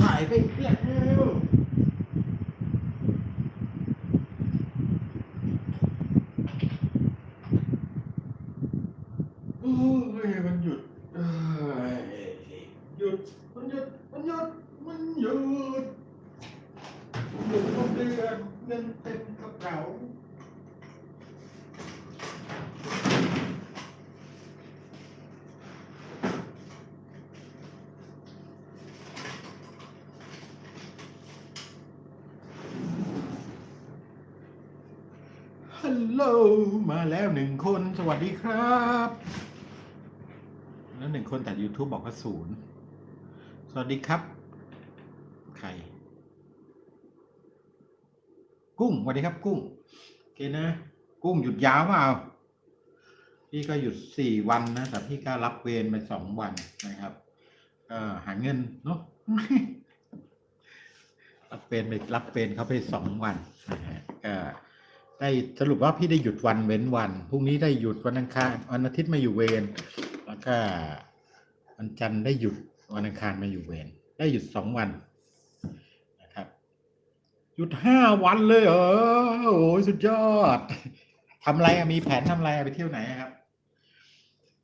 ถ่ายไปแล้วโอ้ยมันหยุดเอ้ยหยุด มันหยุด มันหยุด มันหยุดหยุดทุกเดือนเงินเต็มกระเป๋า ฮัลโหลมาแล้วหนึ่งคนสวัสดีครับ แล้วหนึ่งคนแต่ YouTube บอกว่าศูนย์สวัสดีครับ ใคร กุ้งสวัสดีครับ กุ้งโอเคนะ กุ้งหยุดยาวเปล่าพี่ก็หยุดสี่วันนะแต่พี่ก็รับเวรไปสองวันนะครับก็หาเงินเนาะรับเวรไปรับเวรเขาไปสองวันนะฮะก็ ได้สรุปว่าพี่ได้หยุดวันเว้นวันพรุ่งนี้ได้หยุดวันอังคารวันอาทิตย์มาอยู่เวรแล้วก็วันจันทร์ได้หยุดวันอังคารมาอยู่เวรได้หยุดสองวันนะครับ หยุดห้าวันเลยเหรอโอ้ยสุดยอดทำอะไรมีแผนทำอะไรไปเที่ยวไหนครับ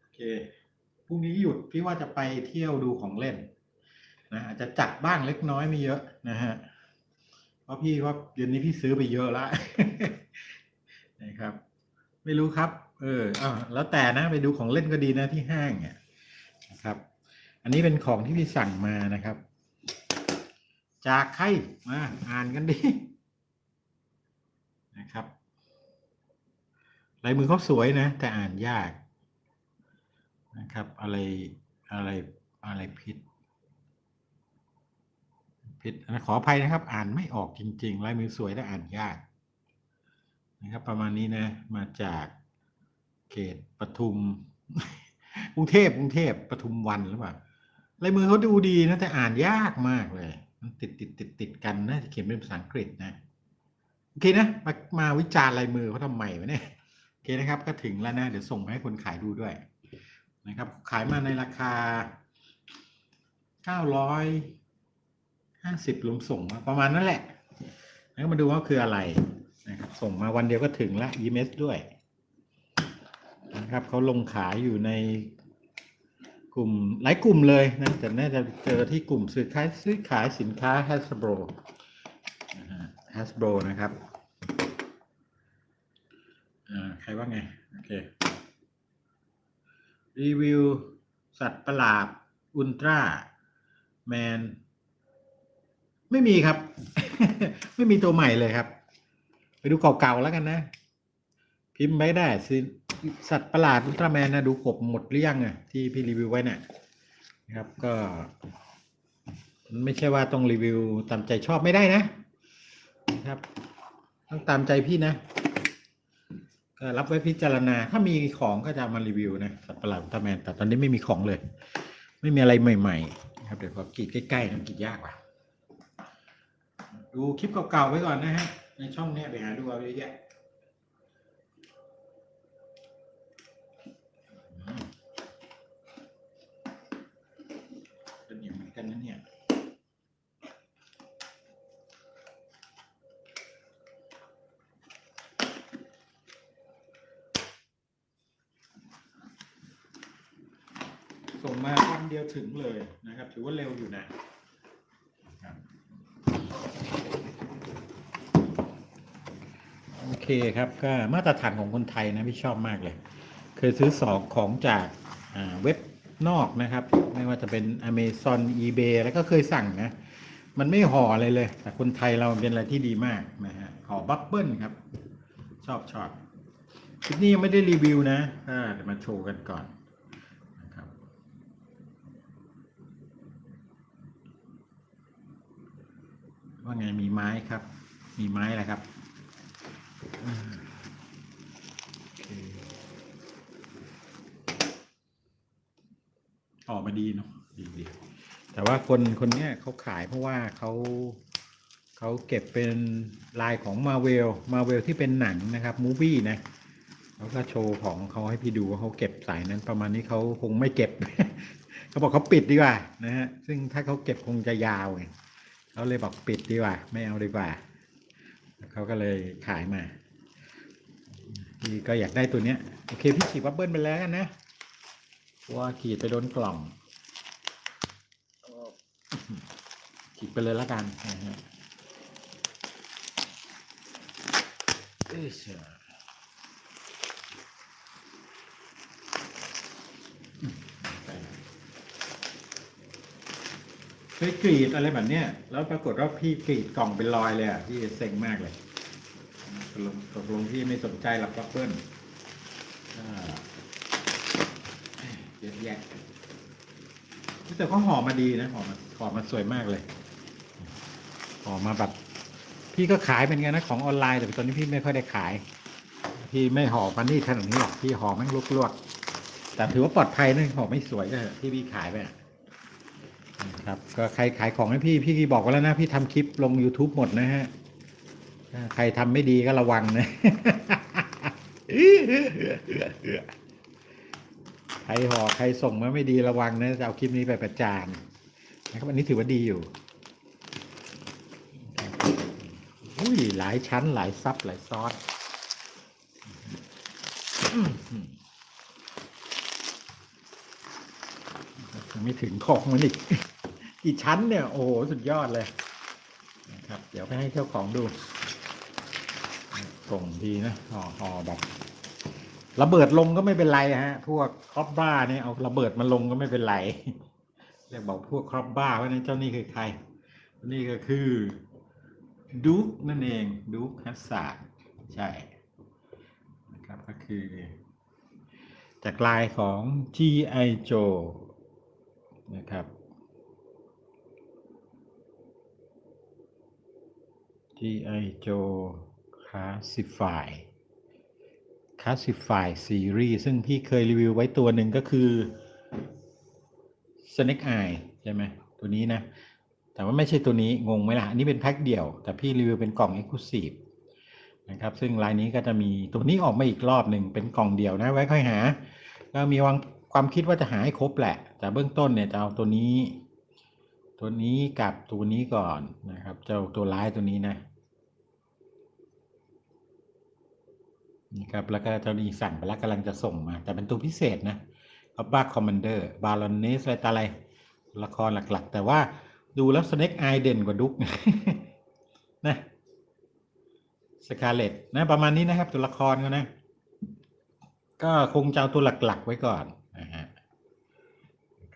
โอเคพรุ่งนี้หยุดพี่ว่าจะไปเที่ยวดูของเล่นนะอาจจะจัดบ้างเล็กน้อยไม่เยอะนะฮะ ราะพี่ว่าเดือนนี้พี่ซื้อไปเยอะละนะครับ ไม่รู้ครับ เอออ่าแล้วแต่นะไปดูของเล่นก็ดีนะที่ห้างเนี่ยนะครับ อันนี้เป็นของที่พี่สั่งมานะครับ จากใครมาอ่านกันดินะครับลายมือเขาสวยนะ แต่อ่านยากนะครับ อะไรอะไรอะไรพิษ ผิดขออภัยนะครับ อ่านไม่ออกจริงๆลายมือสวยและอ่านยากนะครับ ประมาณนี้นะมาจากเขตปทุมกรุงเทพกรุงเทพปทุมวันหรือเปล่าลายมือเขาดูดีนะแต่อ่านยากมากเลย มันติดติดติดติดกันนะเขียนเป็นภาษาอังกฤษนะโอเคนะมามาวิจารณ์ลายมือเขาทำไมวะเนี่ยโอเคนะครับ ก็ถึงแล้วนะเดี๋ยวส่งมาให้คนขายดูด้วยนะครับ ขายมาในราคาเก้าร้อย ห้าสิบรวมส่งมาประมาณนั้นแหละ แล้วมาดูว่าคืออะไรนะครับส่งมาวันเดียวก็ถึงละ EMS ด้วยนะครับเขาลงขายอยู่ในกลุ่มหลายกลุ่มเลยนะแต่น่าจะเจอที่กลุ่มซื้อขายซื้อขายสินค้า Hasbro Hasbro นะครับอ่าใครว่าไง โอเค รีวิว สัตว์ประหลาดอุลตร้าแมน ไม่มีครับ ไม่มีตัวใหม่เลยครับ ไปดูเก่าๆแล้วกันนะ พิมพ์ไม่ได้สิสัตว์ประหลาดอุลตร้าแมนนะดูกบหมดหรือยังอะที่พี่รีวิวไว้น่ะนะครับก็ไม่ใช่ว่าต้องรีวิวตามใจชอบไม่ได้นะนะครับ ต้องตามใจพี่นะก็รับไว้พิจารณา ถ้ามีของก็จะมารีวิวนะสัตว์ประหลาดอุลตร้าแมนแต่ตอนนี้ไม่มีของเลย ไม่มีอะไรใหม่ๆนะครับเดี๋ยวขอกรีดใกล้ๆนะกรีดยากว่ะ ดูคลิปเก่าๆไว้ก่อนนะฮะ ในช่องเนี้ยไปหาดูเอาเยอะแยะอืมเป็นอย่างเหมือนกันนะเนี่ยส่งมาวันเดียวถึงเลยนะครับ ถือว่าเร็วอยู่นะ ครับ โอ เคครับ ก็มาตรฐานของคนไทยนะพี่ชอบมากเลย เคยซื้อสองของจากเว็บนอกนะครับ ไม่ว่าจะเป็น Amazon eBay แล้วก็เคยสั่งนะ มันไม่ห่ออะไรเลย แต่คนไทยเราเป็นอะไรที่ดีมากนะฮะห่อบับเบิ้ลครับ ชอบชอบคลิปนี้ยังไม่ได้รีวิวนะเดี๋ยวมาโชว์กันก่อนนะครับว่าไงมีไม้ครับ มีไม้อะไรครับ ออเคออกมาดีเนาะดีดีแต่ว่าคนคนเนี้ยเขาขายเพราะว่าเขาเขาเก็บเป็นลายของมาเวลมาเวลที่เป็นหนังนะครับมูฟี่นะเขาก็โชว์ของเขาให้พี่ดูว่าเขาเก็บสายนั้นประมาณนี้เขาคงไม่เก็บ เขาบอกเขาปิดดีกว่านะฮะซึ่งถ้าเขาเก็บคงจะยาวไงเขาเลยบอกปิดดีกว่า ไม่เอาดีกว่า เขาก็เลยขายมาพี่ก็อยากได้ตัวเนี้ย โอเค พี่ฉีดวับเบิ้ลไปแล้วกันนะว่าขีดไปโดนกล่องฉีดไปเลยละกันนะฮะเอ้ย ยเคยกรีดอะไรแบบเนี้ยแล้วปรากฏว่าพี่กรีดกล่องเป็นรอยเลยอะพี่เซ็งมากเลยตกลงตกลงพี่ไม่สนใจหรอกวับเบิ้ลอ่าเยอะแยะแต่เขาห่อมาดีนะห่อมาห่อมาสวยมากเลยห่อมาแบบพี่ก็ขายเป็นไงนะของออนไลน์แต่ตอนนี้พี่ไม่ค่อยได้ขาย พี่ไม่ห่อมันนี่ขนาดนี้หรอกพี่ห่อมันลวกๆแต่ถือว่าปลอดภัยนะห่อไม่สวยก็พี่พี่ขายไปอะนะ ครับก็ใครขายของให้พี่พี่บอกไว้แล้วนะพี่ทำคลิปลง YouTube หมดนะฮะใครทำไม่ดีก็ระวังนะใครห่อใครส่งมาไม่ดีระวังนะจะเอาคลิปนี้ไปประจานนะครับอันนี้ถือว่าดีอยู่อุ้ยหลายชั้นหลายซับหลายซอสยังไม่ถึงของมันอีก กี่ชั้นเนี่ย โอ้โห สุดยอดเลยนะครับ เดี๋ยวไปให้เจ้าของดูส่งดีนะห่อห่อแบบระเบิดลงก็ไม่เป็นไรฮะ พวกครอบบ้าเนี่ยเอาระเบิดมาลงก็ไม่เป็นไรเรียกบอกพวกครอบบ้าว่านั้นเจ้านี่คือใคร นี่ก็คือดู๊กนั่นเองดู๊กฮัสซาดใช่นะครับก็คือ จากลายของ G.I. Joe นะครับ G.I. Joe Classify Classify Series ซึ่งพี่เคยรีวิวไว้ตัวหนึ่งก็คือ Snake Eye ใช่ไหมตัวนี้นะ แต่ว่าไม่ใช่ตัวนี้ งงไหมล่ะ อันนี้เป็นแพ็คเดี่ยว แต่พี่รีวิวเป็นกล่อง Exclusive นะครับ ซึ่งลายนี้ก็จะมีตัวนี้ออกมาอีกรอบหนึ่งเป็นกล่องเดียวนะ ไว้ค่อยหาแล้วมีวางความคิดว่าจะหาให้ครบแหละ แต่เบื้องต้นเนี่ยจะเอาตัวนี้ ตัวนี้กับตัวนี้ก่อนนะครับ เจ้าตัวร้ายตัวนี้นะ นี่ครับแล้วก็เจ้านี้สั่งไปแล้วกำลังจะส่งมา แต่เป็นตัวพิเศษนะอับบ้าคอมมานเดอร์บาลอนเนสอะไรตาอะไร ละครหลักๆ แต่ว่าดูแล้วสเน็กไอเด่นกว่าดุกนะสกาเลตนะประมาณนี้นะครับ ตัวละครก็นะ ก็คงจะเอาตัวหลักๆไว้ก่อนนะฮะ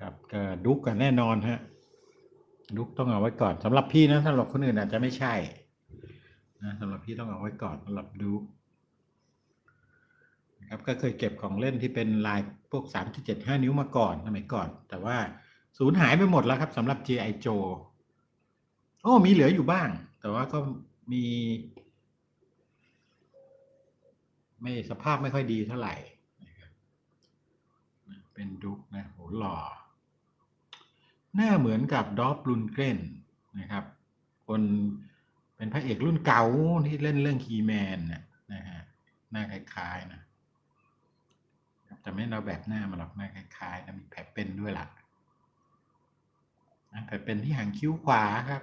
ครับก็ดุกกันแน่นอนฮะดุกต้องเอาไว้ก่อนสำหรับพี่นะสำหรับคนอื่นอาจจะไม่ใช่นะสำหรับพี่ต้องเอาไว้ก่อนสำหรับดุก นะครับก็เคยเก็บของเล่นที่เป็นลายพวกสามที่เจ็ดห้านิ้วมาก่อนสมัยก่อน แต่ว่าสูญหายไปหมดแล้วครับสำหรับ G.I. Joe โอ้มีเหลืออยู่บ้าง แต่ว่าก็มี ไม่สภาพไม่ค่อยดีเท่าไหร่เป็นดุกนะโหหล่อ หน้าเหมือนกับดอฟลุนเกรนนะครับ คนเป็นพระเอกรุ่นเก่าที่เล่นเรื่องคีแมนนะนะฮะหน้าคล้ายๆนะ แต่ไม่เราแบบหน้ามาหรอกหน้าคล้ายๆนะมีแผลเป็นด้วยล่ะนะแผลเป็นที่หางคิ้วขวาครับ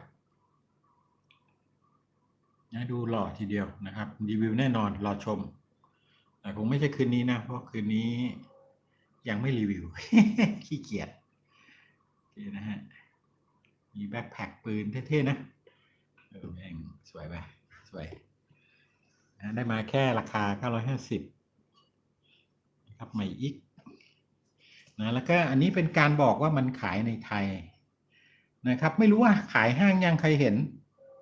นะดูหล่อทีเดียวนะครับรีวิวแน่นอนรอชม แต่คงไม่ใช่คืนนี้นะ เพราะคืนนี้ยังไม่รีวิว ขี้เกียจโอเคนะฮะ มีแบ็คแพ็คปืนเท่ๆนะเออแม่งสวยไปสวยนะได้มาแค่ราคา 950 รับใหม่อีกนะแล้วก็อันนี้เป็นการบอกว่ามันขายในไทยนะครับ ไม่รู้ว่าขายห้างยังใครเห็น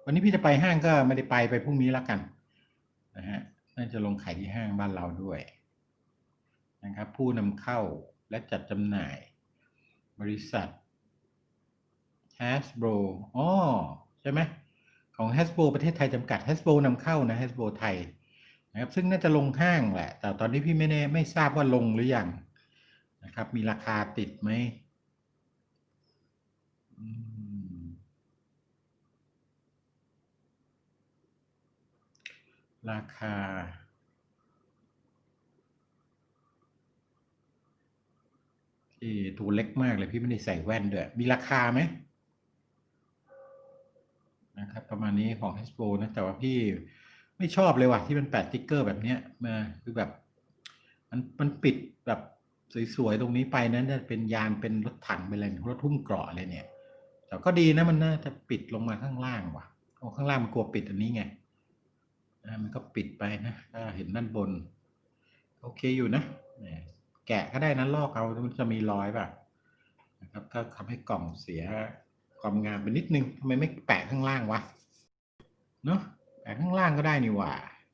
วันนี้พี่จะไปห้างก็ไม่ได้ไปไปพรุ่งนี้แล้วกันนะฮะน่าจะลงขายที่ห้างบ้านเราด้วยนะครับ ผู้นำเข้าและจัดจำหน่าย บริษัท Hasbro อ๋อใช่ไหมของ Hasbro ประเทศไทยจำกัด Hasbro นำเข้านะ Hasbro ไทย นะครับซึ่งน่าจะลงห้างแหละ แต่ตอนนี้พี่ไม่แน่ไม่ทราบว่าลงหรือยังนะครับ มีราคาติดไหมราคาคที่ตัวเล็กมากเลยพี่ไม่ได้ใส่แว่นด้วย มีราคาไหมนะครับ ประมาณนี้ของ Hasbro นะ แต่ว่าพี่ ไม่ชอบเลยว่ะที่มันแปะติ๊กเกอร์แบบเนี้ยมาคือแบบ มันมันปิดแบบสวยๆตรงนี้ไปนั้นจะเป็นยานเป็นรถถังเป็นอะไรรถทุ่มเกราะอะไรเนี่ย แต่ก็ดีนะมันน่าจะปิดลงมาข้างล่างว่ะโอ้ข้างล่างมันกลัวปิดอันนี้ไงนะมันก็ปิดไปนะถ้าเห็นด้านบน โอเคอยู่นะแกะก็ได้นะลอกเอามันจะมีรอยป่ะนะครับก็ทำให้กล่องเสียความงามไปนิดนึงทำไมไม่แปะข้างล่างวะเนาะ แปะข้างล่างก็ได้นี่หว่า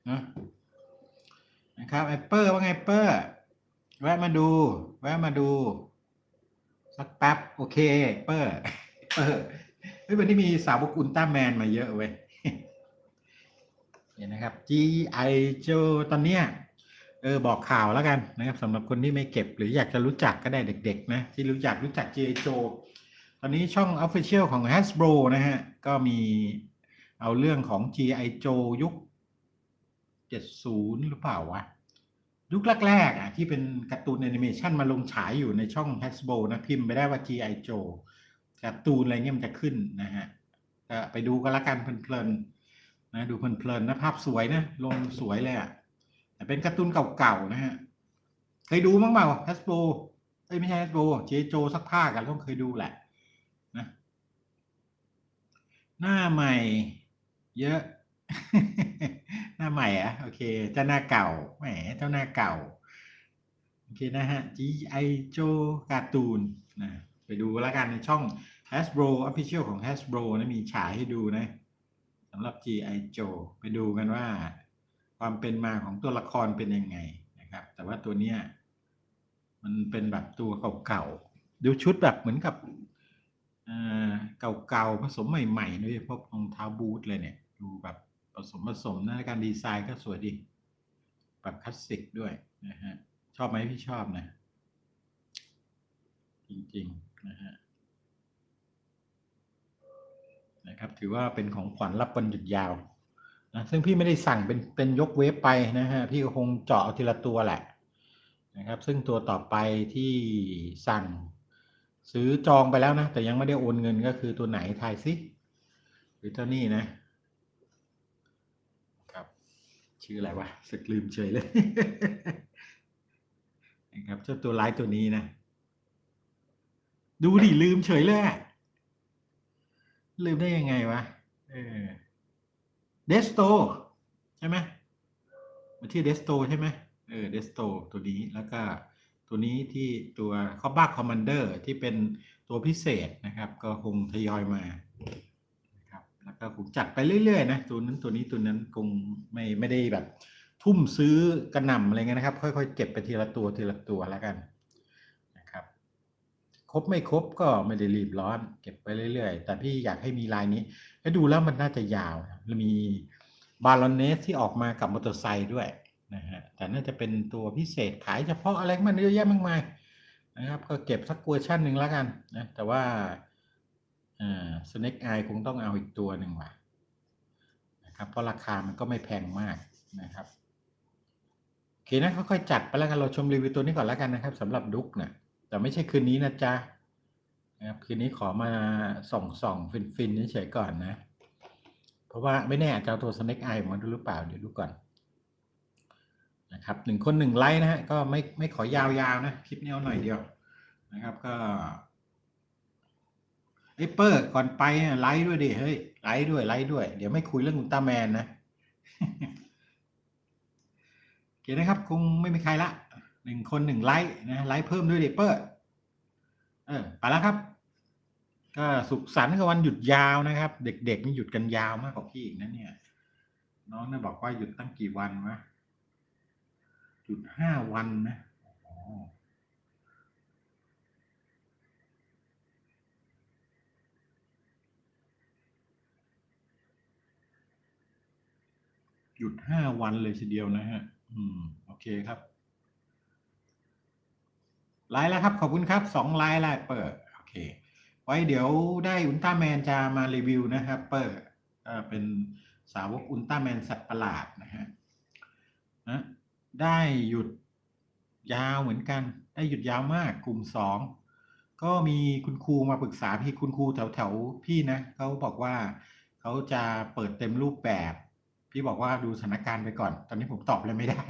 นะนะครับแอปเปิลว่าไงเปิลแวะมาดู แวะมาดู สักแป๊บโอเคเปิลเปิลเฮ้ยวันนี้มีสาวกอุลตร้าแมนมาเยอะเว้ยเนี่ยนะครับ G.I. Joe ตอนเนี้ยเออบอกข่าวแล้วกันนะครับสำหรับคนที่ไม่เก็บหรืออยากจะรู้จักก็ได้เด็ก ๆ นะ ที่รู้จักรู้จัก G.I. Joe ตอนนี้ช่อง Official ของ Hasbro นะฮะ ก็มี เอาเรื่องของ G.I. Joe ยุค 70 หรือเปล่าวะ ยุคแรกๆอะที่เป็นการ์ตูนแอนิเมชันมาลงฉายอยู่ในช่อง Hasbro นะพิมพ์ไปได้ว่า G.I. Joe การ์ตูนอะไรเงี้ยมันจะขึ้นนะฮะก็ไปดูก็แล้วกันเพลินๆนะดูเพลินๆนะภาพสวยนะลงสวยเลยอะแต่เป็นการ์ตูนเก่าๆนะฮะเคยดูมั้งเปล่า Hasbro เอ้ยไม่ใช่ Hasbro G.I. Joe สักภาคกันต้องเคยดูแหละนะหน้าใหม่ เยอะ หน้าใหม่อะโอเค เจ้าหน้าเก่าแหมเจ้าหน้าเก่า โอเคนะฮะ G.I. Joe การ์ตูนนะไปดูแล้วกันในช่อง Hasbro Official ของ Hasbro นะมีฉายให้ดูนะสำหรับ G.I. Joe ไปดูกันว่า ความเป็นมาของตัวละครเป็นยังไงนะครับ แต่ว่าตัวเนี้ยมันเป็นแบบตัวเก่าๆดูชุดแบบเหมือนกับ เก่าๆผสมใหม่ๆด้วยพวกรองเท้าบูทเลยเนี่ยดูแบบผสมผสมนะการดีไซน์ก็สวยดีแบบคลาสสิกด้วยนะฮะชอบไหมพี่ชอบนะ จริงๆนะฮะนะครับถือว่าเป็นของขวัญรับวันหยุดยาวนะซึ่งพี่ไม่ได้สั่งเป็นเป็นยกเวฟไปนะฮะพี่ก็คงเจาะเอาทีละตัวแหละนะครับ ซึ่งตัวต่อไปที่สั่ง ซื้อจองไปแล้วนะ แต่ยังไม่ได้โอนเงินก็คือตัวไหนทายซิหรือเจ้านี่นะ ครับ ชื่ออะไรวะสึกลืมเฉยเลยนะครับเจ้าตัวร้ายตัวนี้นะ ดูดิลืมเฉยเลยลืมได้ยังไงวะเออเดสโตใช่ไหมมันชื่เดสโตใช่ไหมเออเดสโตตัวนี้แล้วก็ ตัวนี้ที่ตัวคอบ้าคอมมานเดอร์ที่เป็นตัวพิเศษนะครับ ก็คงทยอยมานะครับแล้วก็คงจัดไปเรื่อยๆนะตัวนั้นตัวนี้ตัวนั้นคงไม่ไม่ได้แบบ ทุ่มซื้อกระหน่ำอะไรเงี้ยนะครับ ค่อยๆเก็บไปทีละตัวทีละตัวแล้วกันนะครับครบไม่ครบก็ไม่ได้รีบร้อน เก็บไปเรื่อยๆ แต่พี่อยากให้มีลายนี้ให้ดูแล้วมันน่าจะยาวแล้วมีบาลอนเนสที่ออกมากับมอเตอร์ไซค์ด้วย นะฮะแต่น่าจะเป็นตัวพิเศษขายเฉพาะอะไรมันเยอะแยะมากมายนะครับก็เก็บสักเวอร์ชันหนึ่งแล้วกันนะแต่ว่าอ่าสเน็กไอคงต้องเอาอีกตัวหนึ่งว่ะนะครับเพราะราคามันก็ไม่แพงมากนะครับโอเคนะค่อยๆจัดไปแล้วกันเราชมรีวิวตัวนี้ก่อนแล้วกันนะครับสำหรับดุกนะแต่ไม่ใช่คืนนี้นะจ๊ะนะครับคืนนี้ขอมาส่องส่องฟินฟินเฉยๆก่อนนะ เพราะว่าไม่แน่อาจจะเอาตัว Snake Eye มาดูหรือเปล่าเดี๋ยวดูก่อน นะครับหนึ่งคนหนึ่งไลค์นะฮะก็ไม่ไม่ขอยาวๆนะคลิปนี้เอาหน่อยเดียวนะครับก็เอเปอร์ก่อนไปไลค์ด้วยดิเฮ้ยไลค์ด้วยไลค์ด้วย เดี๋ยวไม่คุยเรื่องอุลตร้าแมนนะโอเคนะครับ คงไม่มีใครละหนึ่งคนหนึ่งไลค์นะไลค์เพิ่มด้วยดิเปอร์เออไปแล้วครับ ก็สุขสันต์กับวันหยุดยาวนะครับ เด็กๆนี่หยุดกันยาวมากกว่าพี่อีกนะเนี่ย น้องน่ะบอกว่าหยุดตั้งกี่วันวะ หยุดห้าวันนะหยุดห้าวันเลยทีเดียวนะฮะ อืม โอเคครับ ไลน์แล้วครับ ขอบคุณครับ สองไลน์แล้วเปิด โอเค ไว้เดี๋ยวได้อุลตร้าแมนจะมารีวิวนะครับเปิดเป็นสาวกอุลตร้าแมนสัตว์ประหลาดนะฮะนะ ได้หยุดยาวเหมือนกัน ได้หยุดยาวมากกลุ่มสองก็มีคุณครูมาปรึกษาพี่คุณครูแถวแถวๆพี่นะเขาบอกว่าเขาจะเปิดเต็มรูปแบบ พี่บอกว่าดูสถานการณ์ไปก่อน ตอนนี้ผมตอบเลยไม่ได้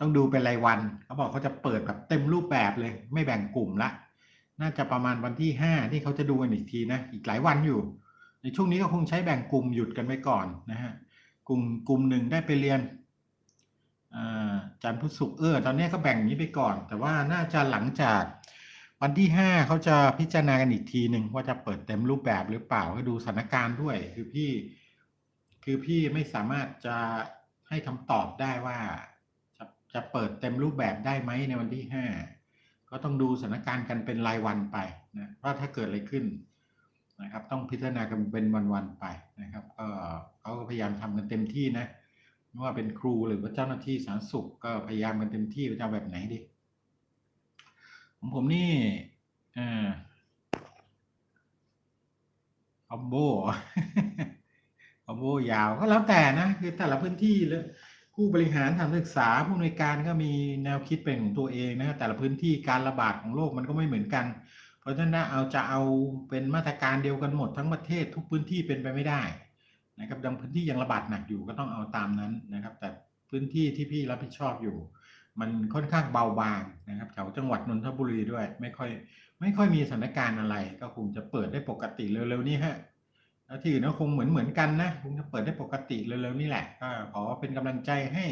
ต้องดูเป็นรายวันเขาบอกเขาจะเปิดแบบเต็มรูปแบบเลย ไม่แบ่งกลุ่มละน่าจะประมาณวันที่ห้าที่เขาจะดูกันอีกทีนะอีกหลายวันอยู่ ในช่วงนี้ก็คงใช้แบ่งกลุ่มหยุดกันไปก่อนนะฮะกลุ่มกลุ่มหนึ่งได้ไปเรียน จันทร์พุธศุกร์เออตอนนี้ก็แบ่งนี้ไปก่อน แต่ว่าน่าจะหลังจากวันที่ห้าเขาจะพิจารณากันอีกทีหนึ่งว่าจะเปิดเต็มรูปแบบหรือเปล่าก็ดูสถานการณ์ด้วย คือพี่ คือพี่ไม่สามารถจะให้คำตอบได้ว่าจะจะเปิดเต็มรูปแบบได้ไหมในวันที่ห้าก็ต้องดูสถานการณ์กันเป็นรายวันไปนะว่าถ้าเกิดอะไรขึ้นนะครับ ต้องพิจารณากันเป็นวันๆไปนะครับ ก็เขาก็พยายามทำกันเต็มที่นะ ไม่ว่าเป็นครูหรือว่าเจ้าหน้าที่สาธารณสุขก็พยายามกันเต็มที่จะแบบไหนดีของผมนี่เออคอมโบคอมโบยาวก็แล้วแต่นะ คือแต่ละพื้นที่เลยผู้บริหารทางศึกษาผู้อำนวยการก็มีแนวคิดเป็นของตัวเองนะแต่ละพื้นที่การระบาดของโรคมันก็ไม่เหมือนกัน เพราะฉะนั้นเอาจะเอาเป็นมาตรการเดียวกันหมดทั้งประเทศทุกพื้นที่เป็นไปไม่ได้ นะครับบางพื้นที่ยังระบาดหนักอยู่ก็ต้องเอาตามนั้นนะครับ แต่พื้นที่ที่พี่รับผิดชอบอยู่ มันค่อนข้างเบาบางนะครับแถวจังหวัดนนทบุรีด้วย ไม่ค่อย ไม่ค่อยมีสถานการณ์อะไร ก็คงจะเปิดได้ปกติเร็วๆนี้ฮะแล้วที่อื่นก็คงเหมือนเหมือนกันนะคงจะเปิดได้ปกติเร็วๆนี่แหละก็ขอเป็นกำลังใจให้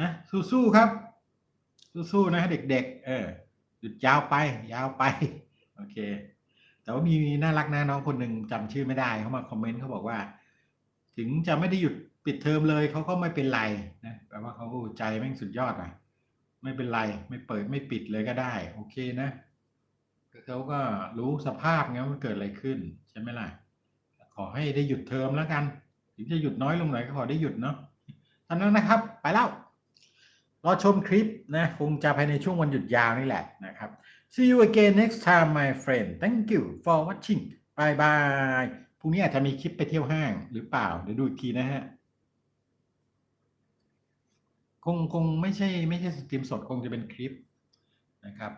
นะสู้ๆครับ สู้ๆนะเด็ก ๆ เออหยุดยาวไป ยาวไปโอเค แต่ว่ามีน่ารักนะน้องคนหนึ่งจำชื่อไม่ได้เขามาคอมเมนต์เขาบอกว่า ถึงจะไม่ได้หยุดปิดเทอมเลยเขาก็ไม่เป็นไรนะแปลว่าเขาใจแม่งสุดยอดอะ ไม่เป็นไรไม่เปิดไม่ปิดเลยก็ได้ โอเคนะเขาก็รู้สภาพไงว่ามันเกิดอะไรขึ้นใช่ไหมล่ะ ขอให้ได้หยุดเทอมแล้วกัน ถึงจะหยุดน้อยลงหน่อยก็ขอได้หยุดเนาะท่านั้นนะครับ ไปแล้วรอชมคลิปนะคงจะภายในช่วงวันหยุดยาวนี่แหละนะครับ see you again next time my friend thank you for watching bye bye พรุ่งนี้อาจจะมีคลิปไปเที่ยวห้างหรือเปล่า เดี๋ยวดูอีกทีนะฮะ คงคงไม่ใช่ไม่ใช่สตรีมสดคงจะเป็นคลิปนะครับ